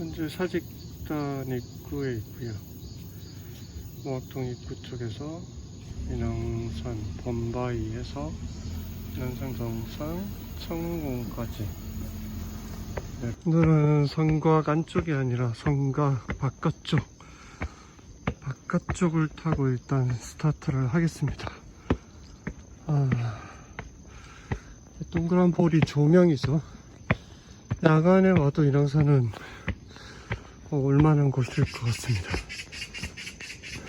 현재 사직단 입구에 있고요. 모악동 입구 쪽에서 인왕산 범바위에서 인왕산 정상 청운공까지 네. 오늘은 성곽 안쪽이 아니라 성곽 바깥쪽 바깥쪽을 타고 일단 스타트를 하겠습니다. 아, 동그란 볼이 조명이죠. 야간에 와도 인왕산은 어, 올만한 곳일 것 같습니다.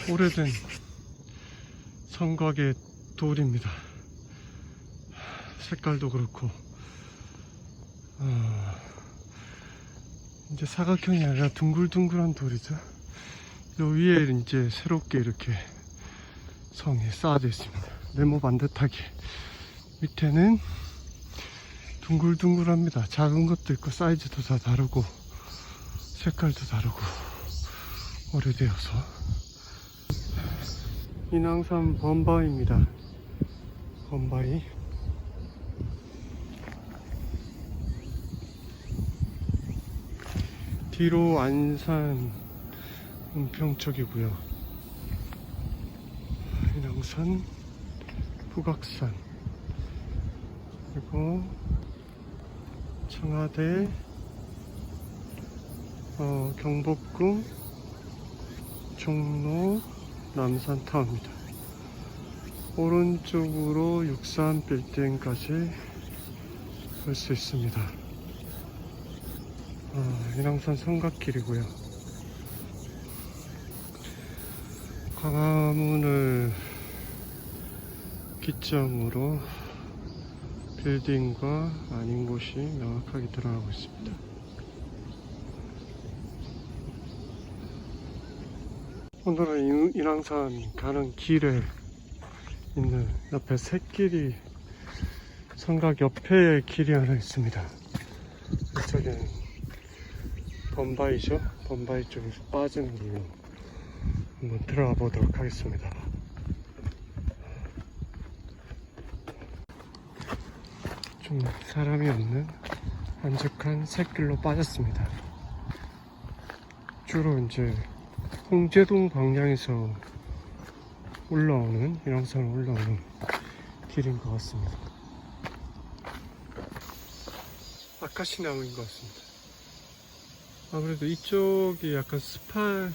오래된 성곽의 돌입니다. 색깔도 그렇고, 어, 이제 사각형이 아니라 둥글둥글한 돌이죠. 요 위에 이제 새롭게 이렇게 성이 쌓아져 있습니다. 네모 반듯하게. 밑에는 둥글둥글합니다. 작은 것도 있고 사이즈도 다 다르고 색깔도 다르고 오래되어서 인왕산 범바입니다. 범바위 뒤로 안산 은평 쪽이고요. 인왕산 북악산 그리고 청와대 어, 경복궁 종로 남산타워입니다. 오른쪽으로 63 빌딩까지 갈수 있습니다. 어, 인왕산 성곽길이고요. 광화문을 기점으로 빌딩과 아닌 곳이 명확하게 드러나고 있습니다. 오늘은 인- 인왕산 가는 길에 있는 옆에 샛길이 성곽 옆에 길이 하나 있습니다. 이쪽에는 범바이죠? 범바이 쪽에서 빠지는 길로 한번 들어가 보도록 하겠습니다. 좀 사람이 없는 한적한 샛길로 빠졌습니다. 주로 이제 홍제동 방향에서 올라오는 인왕산 올라오는 길인 것 같습니다. 아카시 나무인 것 같습니다. 아무래도 이쪽이 약간 습한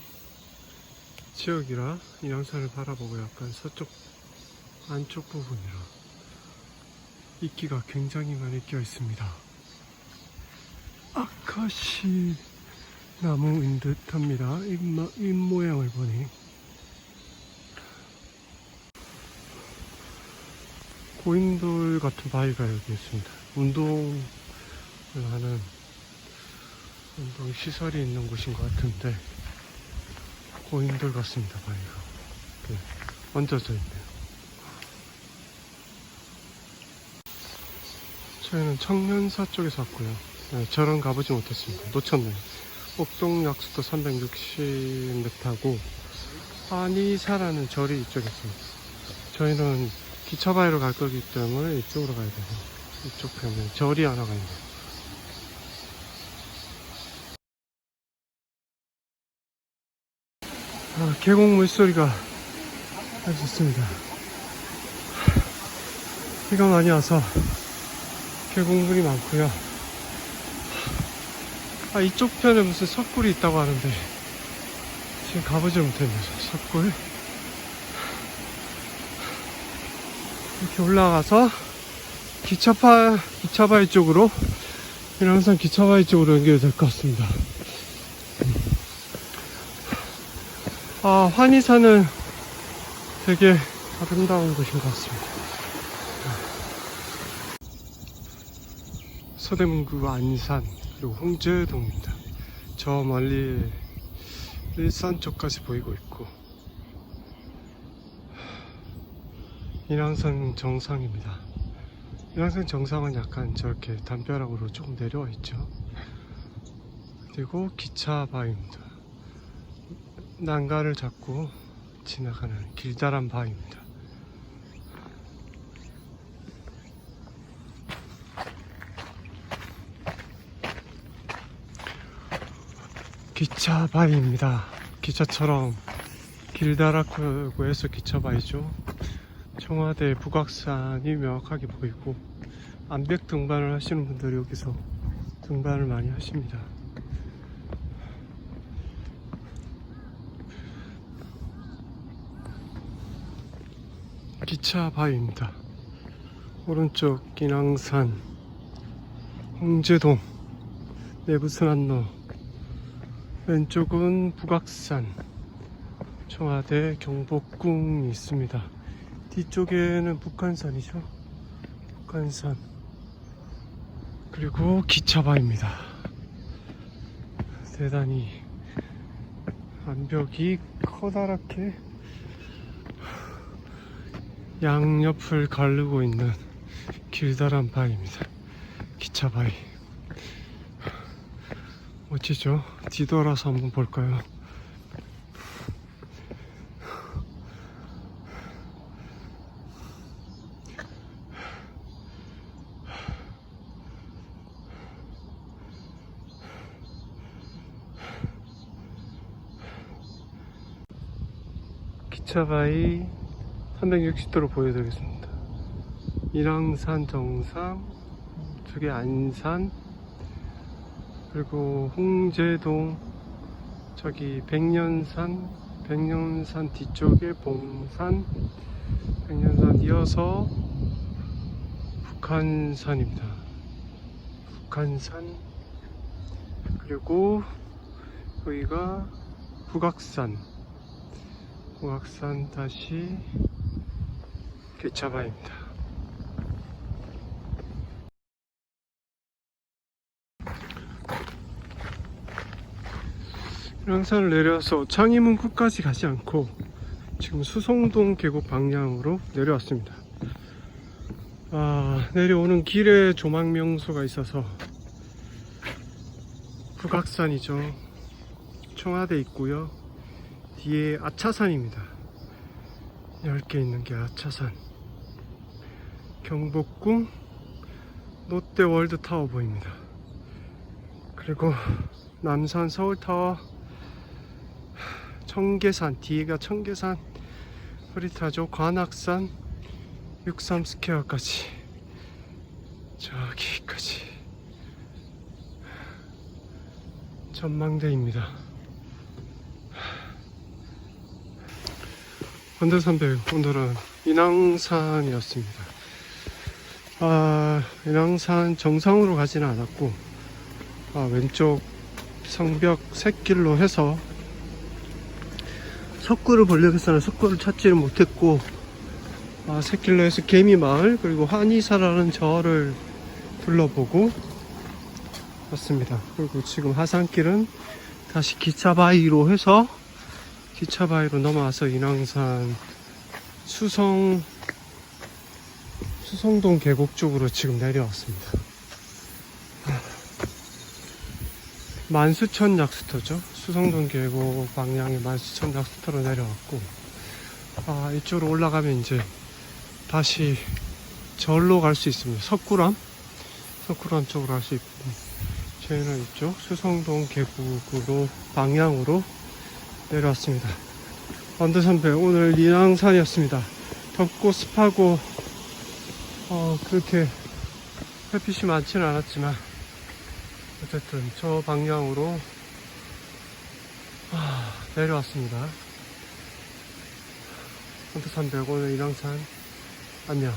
지역이라 인왕산을 바라보고 약간 서쪽 안쪽 부분이라 이끼가 굉장히 많이 껴 있습니다. 아카시 나무인 듯 합니다. 잎, 잎 모양을 보니 고인돌 같은 바위가 여기 있습니다. 운동을 하는 운동 시설이 있는 곳인 것 같은데 고인돌 같습니다. 바위가 이렇게 얹어져 있네요. 저희는 청년사 쪽에서 왔고요. 네, 저런 가보지 못했습니다. 놓쳤네요. 옥동 약수도 360m고 한이사라는 절이 이쪽에 있습니다. 저희는 기차바위로 갈 거기 때문에 이쪽으로 가야 돼요. 이쪽 편에 절이 하나가 있네요. 아, 계곡 물소리가 아주 좋습니다. 비가 많이 와서 계곡물이 많고요. 아, 이쪽 편에 무슨 석굴이 있다고 하는데 지금 가보지 못했네요. 석굴 이렇게 올라가서 기차파 기차바위 쪽으로 항상 기차바위 쪽으로 연결될 것 같습니다. 아 환희산은 되게 아름다운 곳인 것 같습니다. 서대문구 안산 그리고 홍제동입니다. 저 멀리 일산 쪽까지 보이고 있고 인왕산 정상입니다. 인왕산 정상은 약간 저렇게 담벼락으로 조금 내려와 있죠. 그리고 기차 바위입니다. 난간을 잡고 지나가는 길다란 바위입니다. 기차바위입니다. 기차처럼 길다랗고 해서 기차바위죠. 청와대 북악산이 명확하게 보이고 암벽 등반을 하시는 분들이 여기서 등반을 많이 하십니다. 기차바위입니다. 오른쪽 기낭산, 홍제동, 내부순환로, 왼쪽은 북악산, 청와대 경복궁이 있습니다. 뒤쪽에는 북한산이죠. 북한산. 그리고 기차바입니다. 대단히 암벽이 커다랗게 양옆을 가르고 있는 길다란 바위입니다. 기차바위. 멋지죠? 뒤돌아서 한번 볼까요? 기차바위 360도로 보여드리겠습니다. 인왕산 정상, 저게 안산, 그리고 홍제동, 저기 백년산, 백년산 뒤쪽에 봉산, 백년산 이어서 북한산입니다. 북한산, 그리고 여기가 북악산, 북악산 다시 개차바입니다. 양산을 내려서 창의문 끝까지 가지 않고 지금 수성동 계곡 방향으로 내려왔습니다. 아, 내려오는 길에 조망 명소가 있어서 북악산이죠. 청와대 있고요. 뒤에 아차산입니다. 10개 있는 게 아차산. 경복궁 롯데 월드 타워 보입니다. 그리고 남산 서울타워 청계산 뒤에가 청계산 흐릿하죠 관악산 63스퀘어까지. 저기까지. 전망대입니다. 원대산배 오늘은 인왕산이었습니다. 아 인왕산 정상으로 가지는 않았고 아, 왼쪽 성벽 샛길로 해서 석굴을 보려고 했으나 석굴을 찾지를 못했고 아, 새길로 해서 개미마을 그리고 한이사라는 절을 둘러보고 왔습니다. 그리고 지금 하산길은 다시 기차바위로 해서 기차바위로 넘어와서 인왕산 수성 수성동 계곡 쪽으로 지금 내려왔습니다 만수천 약수터죠. 수성동 계곡 방향의 만수천 약수터로 내려왔고, 아, 이쪽으로 올라가면 이제 다시 절로 갈 수 있습니다. 석굴암? 석굴암 쪽으로 갈 수 있고, 저희는 이쪽 수성동 계곡으로 방향으로 내려왔습니다. 언더선배, 오늘 인왕산이었습니다. 덥고 습하고, 어, 그렇게 햇빛이 많지는 않았지만, 어쨌든 저 방향으로 아, 내려왔습니다. 헌트 300 오늘 인왕산 안녕